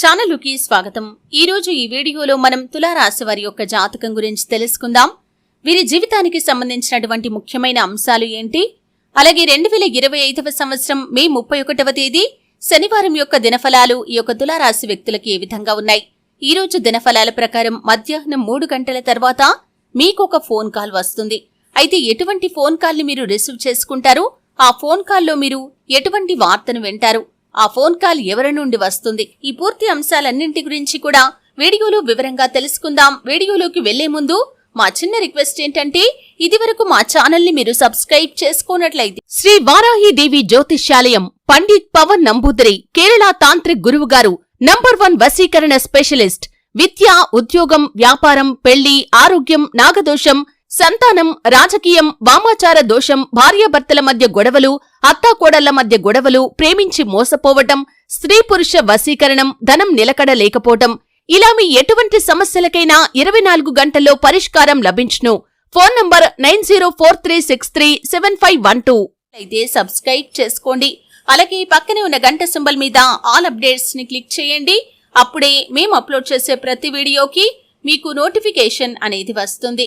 ఛానలుకి స్వాగతం. ఈ రోజు ఈ వీడియోలో మనం తులారాశి వారి యొక్క జాతకం గురించి తెలుసుకుందాం. వీరి జీవితానికి సంబంధించినటువంటి ముఖ్యమైన అంశాలు ఏంటి? అలాగే రెండు వేల ఇరవై ఐదవ సంవత్సరం మే ముప్పై ఒకటవ తేదీ శనివారం యొక్క దినఫలాలు ఈ యొక్క తులారాశి వ్యక్తులకి ఏ విధంగా ఉన్నాయి? ఈ రోజు దినఫలాల ప్రకారం మధ్యాహ్నం మూడు గంటల తర్వాత మీకు ఒక ఫోన్ కాల్ వస్తుంది. అయితే ఎటువంటి ఫోన్ కాల్ని మీరు రిసీవ్ చేసుకుంటారు? ఆ ఫోన్ కాల్లో మీరు ఎటువంటి వార్తను వింటారు? ఆ ఫోన్ కాల్ ఎవరి నుండి వస్తుంది? ఈ పూర్తి అంశాలన్నింటి గురించి కూడా వీడియోలో వివరంగా తెలుసుకుందాం. వీడియోలోకి వెళ్ళే ముందు మా చిన్న రిక్వెస్ట్ ఏంటంటే ఇదివరకు మా ఛానల్ని మీరు సబ్స్క్రైబ్ చేసుకున్నట్లయితే శ్రీ వారాహి దేవి జ్యోతిష్యాలయం పండిత్ పవన్ నంబూదరి కేరళ తాంత్రిక్ గురువు గారు నంబర్ వన్ వశీకరణ స్పెషలిస్ట్ విద్య ఉద్యోగం వ్యాపారం పెళ్ళి ఆరోగ్యం నాగదోషం సంతానం రాజకీయం వామాచార దోషం భార్యాభర్తల మధ్య గొడవలు అత్తాకోడళ్ళ మధ్య గొడవలు ప్రేమించి మోసపోవటం స్త్రీ పురుష వశీకరణం ధనం నిలకడ లేకపోవటం ఇలా మీ ఎటువంటి సమస్యలకైనా ఇరవై నాలుగు గంటల్లో పరిష్కారం లభించును. Phone number nine zero four three six three seven five one two. అయితే సబ్స్క్రైబ్ చేసుకోండి. అలాగే పక్కనే ఉన్న గంట సింబల్ మీద ఆల్ అప్డేట్స్ని క్లిక్ చేయండి. అప్పుడే మేము అప్లోడ్ చేసే ప్రతి వీడియోకి మీకు నోటిఫికేషన్ అనేది వస్తుంది.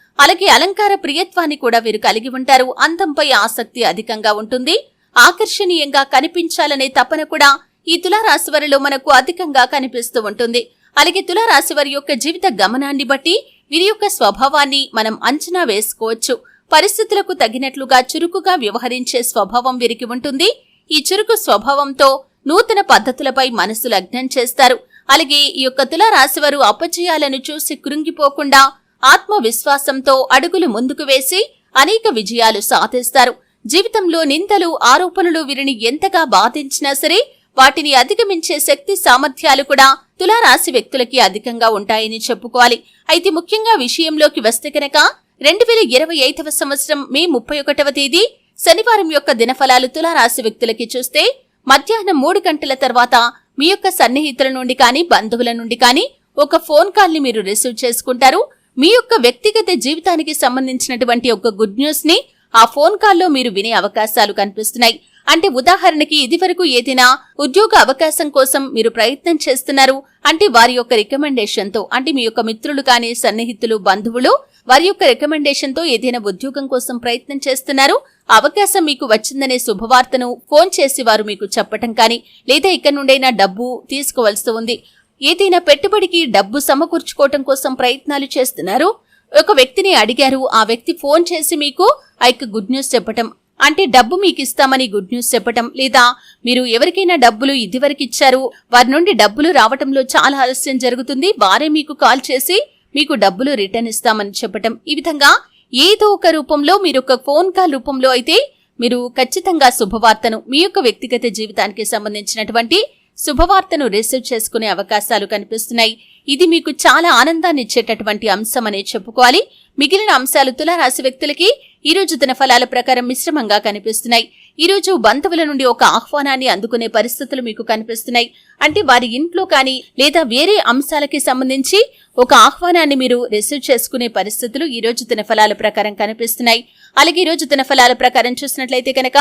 అలాగే అలంకార ప్రియత్వాన్ని కూడా వీరు కలిగి ఉంటారు. అందంపై ఆసక్తి అధికంగా ఉంటుంది. ఆకర్షణీయంగా కనిపించాలనే తపన కూడా ఈ తులారాశి వారిలో మనకు అధికంగా కనిపిస్తూ ఉంటుంది. అలాగే తులారాశి వారి యొక్క జీవిత గమనాన్ని బట్టి వీరి యొక్క స్వభావాన్ని మనం అంచనా వేసుకోవచ్చు. పరిస్థితులకు తగినట్లుగా చురుకుగా వ్యవహరించే స్వభావం వీరికి ఉంటుంది. ఈ చురుకు స్వభావంతో నూతన పద్ధతులపై మనసు లగ్నం చేస్తారు. అలాగే ఈ యొక్క తులారాశివారు అపజయాలను చూసి కృంగిపోకుండా ఆత్మవిశ్వాసంతో అడుగులు ముందుకు వేసి అనేక విజయాలు సాధిస్తారు. జీవితంలో నిందలు ఆరోపణలు వీరిని ఎంతగా బాధించినా సరే వాటిని అధిగమించే శక్తి సామర్థ్యాలు కూడా తులారాశి వ్యక్తులకి అధికంగా ఉంటాయని చెప్పుకోవాలి. అయితే ముఖ్యంగా విషయంలోకి వస్తే కనుక రెండు వేల ఇరవై ఐదవ సంవత్సరం మే ముప్పై ఒకటవ తేదీ శనివారం యొక్క దినఫలాలు తులారాశి వ్యక్తులకి చూస్తే మధ్యాహ్నం మూడు గంటల తర్వాత మీ యొక్క సన్నిహితుల నుండి కానీ బంధువుల నుండి కానీ ఒక ఫోన్ కాల్ని మీరు రిసీవ్ చేసుకుంటారు. మీ యొక్క వ్యక్తిగత జీవితానికి సంబంధించినటువంటి ఒక గుడ్ న్యూస్ని ఆ ఫోన్ కాల్లో మీరు వినే అవకాశాలు కనిపిస్తున్నాయి. అంటే ఉదాహరణకి ఇదివరకు ఏదైనా ఉద్యోగ అవకాశం కోసం మీరు ప్రయత్నం చేస్తున్నారు. అంటే వారి యొక్క రికమెండేషన్తో అంటే మీ యొక్క మిత్రులు కానీ సన్నిహితులు బంధువులు వారి యొక్క రికమెండేషన్తో ఏదైనా ఉద్యోగం కోసం ప్రయత్నం చేస్తున్నారు. అవకాశం మీకు వచ్చిందనే శుభవార్తను ఫోన్ చేసి వారు మీకు చెప్పటం కానీ లేదా ఇక్కడ నుండైనా డబ్బు తీసుకోవాల్సి ఉంది. ఏదైనా పెట్టుబడికి డబ్బు సమకూర్చుకోవటం కోసం ప్రయత్నాలు చేస్తున్నారు. ఒక వ్యక్తిని అడిగారు. ఆ వ్యక్తి ఫోన్ చేసి మీకు ఐక్ గుడ్ న్యూస్ చెప్పటం. అంటే డబ్బు మీకు ఇస్తామని గుడ్ న్యూస్ చెప్పటం. లేదా మీరు ఎవరికైనా డబ్బులు ఇదివరకు ఇచ్చారు. వారి నుండి డబ్బులు రావటంలో చాలా ఆలస్యం జరుగుతుంది. వారే మీకు కాల్ చేసి మీకు డబ్బులు రిటర్న్ ఇస్తామని చెప్పటం. ఈ విధంగా ఏదో ఒక రూపంలో మీరు ఒక ఫోన్ కాల్ రూపంలో అయితే మీరు ఖచ్చితంగా శుభవార్తను మీ యొక్క వ్యక్తిగత జీవితానికి సంబంధించినటువంటి శుభవార్తను రిసీవ్ చేసుకునే అవకాశాలు కనిపిస్తున్నాయి. ఇది మీకు చాలా ఆనందాన్ని ఇచ్చేటటువంటి అంశం అనే చెప్పుకోవాలి. మిగిలిన అంశాలు తులారాశి వ్యక్తులకి ఈ రోజు ప్రకారం మిశ్రమంగా కనిపిస్తున్నాయి. ఈ రోజు బంధువుల నుండి ఒక ఆహ్వానాన్ని అందుకునే పరిస్థితులు మీకు కనిపిస్తున్నాయి. అంటే వారి ఇంట్లో కానీ లేదా వేరే అంశాలకి సంబంధించి ఒక ఆహ్వానాన్ని మీరు రిసీవ్ చేసుకునే పరిస్థితులు ఈరోజు దినఫలాల ప్రకారం కనిపిస్తున్నాయి. అలాగే ఈ రోజు ప్రకారం చూసినట్లయితే కనుక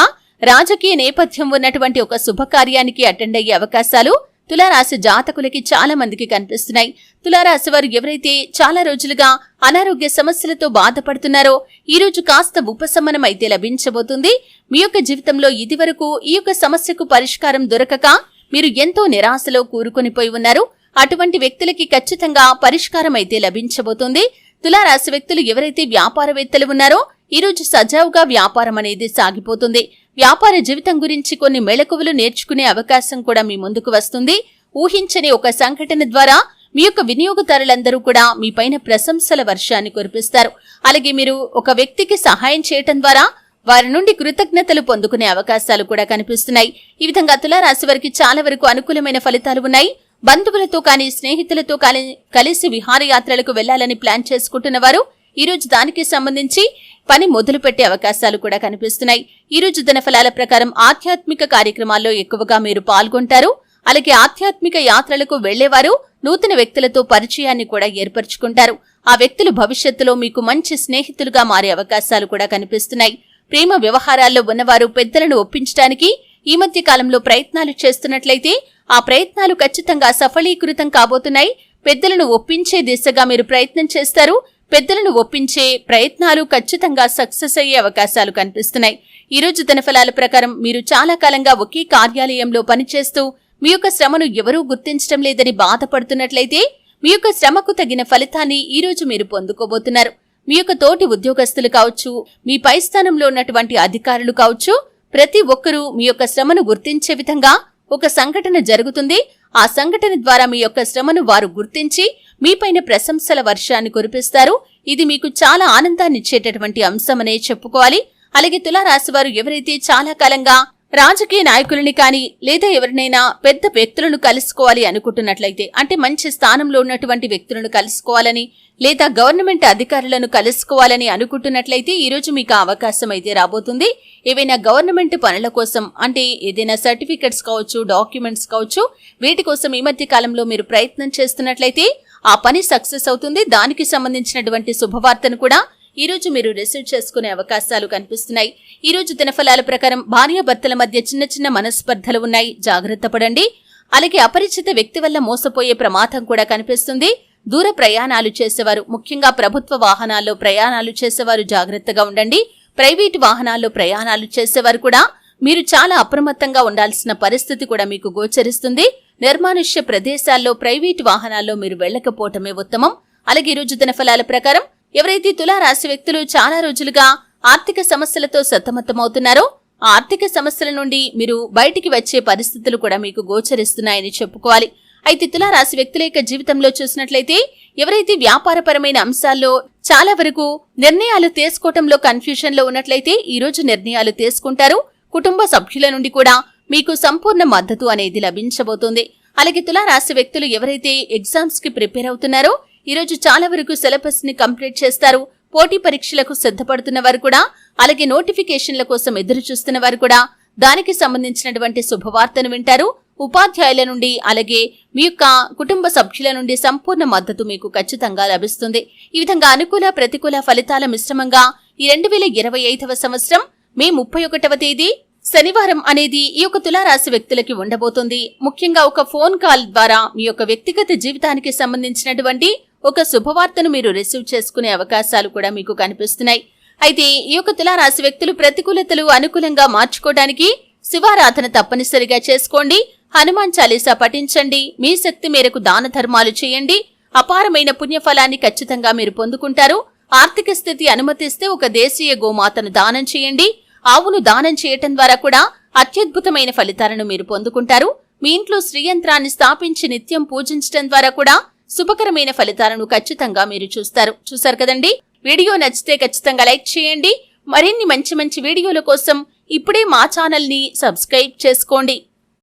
రాజకీయ నేపథ్యం ఉన్నటువంటి ఒక శుభకార్యానికి అటెండ్ అయ్యే అవకాశాలు తులారాశి జాతకులకి చాలా మందికి కనిపిస్తున్నాయి. తులారాశి వారు ఎవరైతే చాలా రోజులుగా అనారోగ్య సమస్యలతో బాధపడుతున్నారో ఈ రోజు కాస్త ఉపశమనం అయితే లభించబోతుంది. మీ యొక్క జీవితంలో ఇదివరకు ఈ యొక్క సమస్యకు పరిష్కారం దొరకక మీరు ఎంతో నిరాశలో కూరుకొనిపోయి ఉన్నారు. అటువంటి వ్యక్తులకి ఖచ్చితంగా పరిష్కారం అయితే లభించబోతుంది. తులారాశి వ్యక్తులు ఎవరైతే వ్యాపారవేత్తలు ఉన్నారో ఈ రోజు సజావుగా వ్యాపారం అనేది సాగిపోతుంది. వ్యాపార జీవితం గురించి కొన్ని మెళకువలు నేర్చుకునే అవకాశం కూడా మీ ముందుకు వస్తుంది. ఊహించని ఒక సంఘటన ద్వారా మీ యొక్క వినియోగదారులందరూ కూడా మీ పైన ప్రశంసల వర్షాన్ని కురిపిస్తారు. అలాగే మీరు ఒక వ్యక్తికి సహాయం చేయటం ద్వారా వారి నుండి కృతజ్ఞతలు పొందుకునే అవకాశాలు కూడా కనిపిస్తున్నాయి. ఈ విధంగా తులారాశి వారికి చాలా వరకు అనుకూలమైన ఫలితాలు ఉన్నాయి. బంధువులతో కానీ స్నేహితులతో కానీ కలిసి విహారయాత్రలకు వెళ్ళాలని ప్లాన్ చేసుకుంటున్న వారు ఈ రోజు దానికి సంబంధించి పని మొదలుపెట్టే అవకాశాలు కూడా కనిపిస్తున్నాయి. ఈ రోజు దినఫలాల ప్రకారం ఆధ్యాత్మిక కార్యక్రమాల్లో ఎక్కువగా మీరు పాల్గొంటారు. అలాగే ఆధ్యాత్మిక యాత్రలకు వెళ్ళేవారు నూతన వ్యక్తులతో పరిచయాన్ని కూడా ఏర్పరచుకుంటారు. ఆ వ్యక్తులు భవిష్యత్తులో మీకు మంచి స్నేహితులుగా మారే అవకాశాలు కూడా కనిపిస్తున్నాయి. ప్రేమ వ్యవహారాల్లో ఉన్నవారు పెద్దలను ఒప్పించడానికి ఈ మధ్య కాలంలో ప్రయత్నాలు చేస్తున్నట్లయితే ఆ ప్రయత్నాలు ఖచ్చితంగా సఫలీకృతం కాబోతున్నాయి. పెద్దలను ఒప్పించే దిశగా మీరు ప్రయత్నం చేస్తారు. పెద్దలను ఒప్పించే ప్రయత్నాలు ఖచ్చితంగా సక్సెస్ అయ్యే అవకాశాలు కనిపిస్తున్నాయి. ఈ రోజు దినఫలాల ప్రకారం మీరు చాలా కాలంగా ఒకే కార్యాలయంలో పనిచేస్తూ మీ యొక్క శ్రమను ఎవరూ గుర్తించడం లేదని బాధపడుతున్నట్లయితే మీ యొక్క శ్రమకు తగిన ఫలితాన్ని ఈరోజు మీరు పొందుకోబోతున్నారు. మీ యొక్క తోటి ఉద్యోగస్తులు కావచ్చు మీ పై స్థానంలో ఉన్నటువంటి అధికారులు కావచ్చు ప్రతి ఒక్కరూ మీ యొక్క శ్రమను గుర్తించే విధంగా ఒక సంఘటన జరుగుతుంది. ఆ సంఘటన ద్వారా మీ యొక్క శ్రమను వారు గుర్తించి మీపైన ప్రశంసల వర్షాన్ని కురిపిస్తారు. ఇది మీకు చాలా ఆనందాన్ని ఇచ్చేటటువంటి అంశమనే చెప్పుకోవాలి. అలాగే తులారాశి వారు ఎవరైతే చాలా కాలంగా రాజకీయ నాయకులని కానీ లేదా ఎవరినైనా పెద్ద వ్యక్తులను కలుసుకోవాలి అనుకుంటున్నట్లయితే అంటే మంచి స్థానంలో ఉన్నటువంటి వ్యక్తులను కలుసుకోవాలని లేదా గవర్నమెంట్ అధికారులను కలుసుకోవాలని అనుకుంటున్నట్లయితే ఈ రోజు మీకు అవకాశం అయితే రాబోతుంది. ఏవైనా గవర్నమెంట్ పనుల కోసం అంటే ఏదైనా సర్టిఫికెట్స్ కావచ్చు డాక్యుమెంట్స్ కావచ్చు వీటి కోసం ఈ మధ్య కాలంలో మీరు ప్రయత్నం చేస్తున్నట్లయితే ఆ పని సక్సెస్ అవుతుంది. దానికి సంబంధించినటువంటి శుభవార్తను కూడా ఈ రోజు మీరు రిసీవ్ చేసుకునే అవకాశాలు కనిపిస్తున్నాయి. ఈ రోజు దినఫలాల ప్రకారం భార్యాభర్తల మధ్య చిన్న చిన్న మనస్పర్ధలు ఉన్నాయి. జాగ్రత్త పడండి. అలాగే అపరిచిత వ్యక్తి వల్ల మోసపోయే ప్రమాదం కూడా కనిపిస్తుంది. దూర ప్రయాణాలు చేసేవారు ముఖ్యంగా ప్రభుత్వ వాహనాల్లో ప్రయాణాలు చేసేవారు జాగ్రత్తగా ఉండండి. ప్రైవేటు వాహనాల్లో ప్రయాణాలు చేసేవారు కూడా మీరు చాలా అప్రమత్తంగా ఉండాల్సిన పరిస్థితి కూడా మీకు గోచరిస్తుంది. నిర్మానుష్య ప్రదేశాల్లో ప్రైవేటు వాహనాల్లో మీరు వెళ్ళకపోవటమే ఉత్తమం. అలాగే ఈ రోజు దినఫలాల ప్రకారం ఎవరైతే తులారాశి వ్యక్తులు చాలా రోజులుగా ఆర్థిక సమస్యలతో సతమతమవుతున్నారో ఆ ఆర్థిక సమస్యల నుండి మీరు బయటికి వచ్చే పరిస్థితులు కూడా మీకు గోచరిస్తున్నాయని చెప్పుకోవాలి. అయితే తులారాశి వ్యక్తుల యొక్క జీవితంలో చూసినట్లయితే ఎవరైతే వ్యాపారపరమైన అంశాల్లో చాలా వరకు నిర్ణయాలు తీసుకోవటంలో కన్ఫ్యూషన్లో ఉన్నట్లయితే ఈ రోజు నిర్ణయాలు తీసుకుంటారు. కుటుంబ సభ్యుల నుండి కూడా మీకు సంపూర్ణ మద్దతు అనేది లభించబోతుంది. అలాగే తులారాశి వ్యక్తులు ఎవరైతే ఎగ్జామ్స్కి ప్రిపేర్ అవుతున్నారో ఈరోజు చాలా వరకు సిలబస్ని కంప్లీట్ చేస్తారు. పోటీ పరీక్షలకు సిద్ధపడుతున్న వారు కూడా అలాగే నోటిఫికేషన్ల కోసం ఎదురు చూస్తున్న వారు కూడా దానికి సంబంధించినటువంటి శుభవార్తను వింటారు. ఉపాధ్యాయుల నుండి అలాగే మీ యొక్క కుటుంబ సభ్యుల నుండి సంపూర్ణ మద్దతు మీకు ఖచ్చితంగా లభిస్తుంది. ఈ విధంగా అనుకూల ప్రతికూల ఫలితాల మిశ్రమంగా ఈ రెండు వేల ఇరవై ఐదవ సంవత్సరం మే ముప్పై ఒకటవ తేదీ శనివారం అనేది ఈ యొక్క తులారాశి వ్యక్తులకి ఉండబోతుంది. ముఖ్యంగా ఒక ఫోన్ కాల్ ద్వారా మీ యొక్క వ్యక్తిగత జీవితానికి సంబంధించినటువంటి ఒక శుభవార్తను మీరు రిసీవ్ చేసుకునే అవకాశాలు కూడా మీకు కనిపిస్తున్నాయి. అయితే ఈ యొక్క తులారాశి వ్యక్తులు ప్రతికూలతలు అనుకూలంగా మార్చుకోవడానికి శివారాధన తప్పనిసరిగా చేసుకోండి. హనుమాన్ చాలీసా పఠించండి. మీ శక్తి మేరకు దాన ధర్మాలు చేయండి. అపారమైన పుణ్యఫలాన్ని ఖచ్చితంగా మీరు పొందుకుంటారు. ఆర్థిక స్థితి అనుమతిస్తే ఒక దేశీయ గోమాతను దానం చేయండి. ఆవును దానం చేయటం ద్వారా కూడా అత్యద్భుతమైన ఫలితాలను మీరు పొందుకుంటారు. మీ ఇంట్లో శ్రీయంత్రాన్ని స్థాపించి నిత్యం పూజించడం ద్వారా కూడా శుభకరమైన ఫలితాలను ఖచ్చితంగా మీరు చూస్తారు. చూసారు కదండి? వీడియో నచ్చితే ఖచ్చితంగా లైక్ చేయండి. మరిన్ని మంచి మంచి వీడియోల కోసం ఇప్పుడే మా ఛానల్ని సబ్స్క్రైబ్ చేసుకోండి.